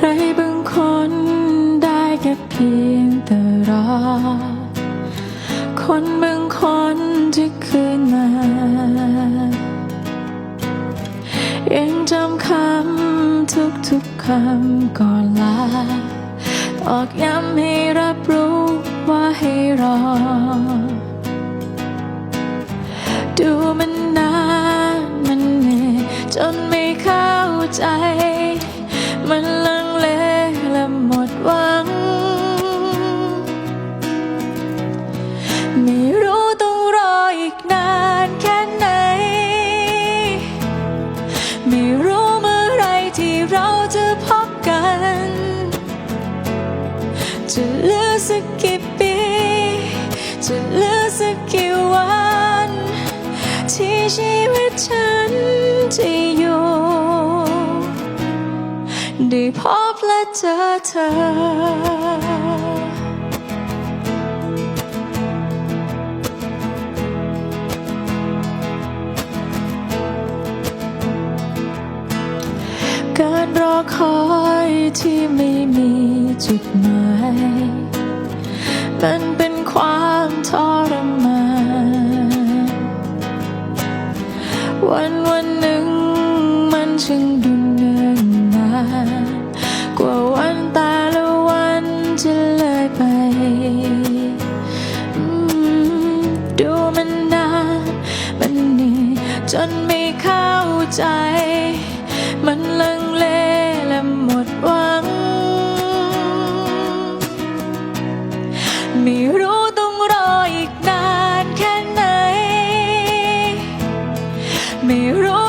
ใครบางคนได้แค่เพียงแต่รอ คนบางคนที่คืนมา ยังจำคำทุกๆคำก่อนลาตอกย้ำให้รับรู้ว่าให้รอ ดูมันนานมันเหนื่อยจนไม่เข้าใจ มันลัง หมดหวัง ไม่รู้ต้องรออีกนานแค่ไหน ไม่รู้เมื่อไรที่เราจะพบกัน จะเหลือสักกี่ปี จะเหลือสักกี่วัน ที่ชีวิตฉันจะอยู่ได้พบ และเจอเธอการรอคอยที่ไม่มีจุดหมาย มันเป็นความทรมานวันวันหนึ่งมันช่างดูเนิ่นนาน กว่าวันแต่ละวันจะเลยไป ดูมันนานมันเหนื่อยจนไม่เข้าใจ มันลังเลและหมดหวัง ไม่รู้ต้องรออีกนานแค่ไหน ไม่รู้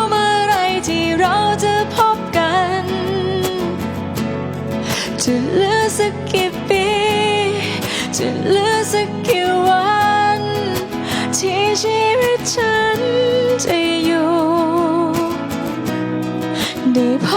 จะเหลือสักกี่ปี จะเหลือสักกี่วัน ที่ชีวิตฉันจะอยู่ได้พ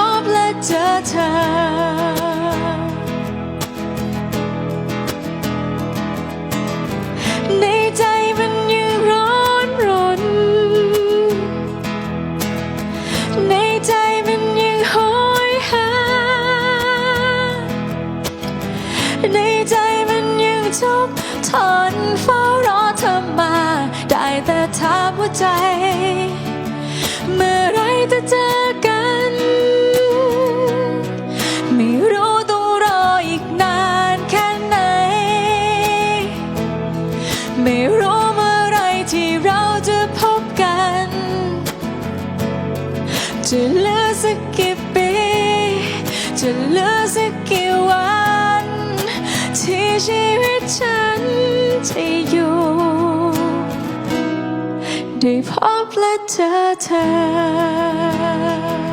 ในใจมันยังทุกทนเฝ้ารอเธอมา ได้แต่ถามหัวใจ เมื่อไรจะเจอกัน ไม่รู้ต้องรออีกนานแค่ไหน ไม่รู้เมื่อไรที่เราจะพบกัน จะเหลือสักกี่ปี จะเหลือสักกี่วัน ที่ชีวิตฉันจะอยู่ได้พบและเจอเธอ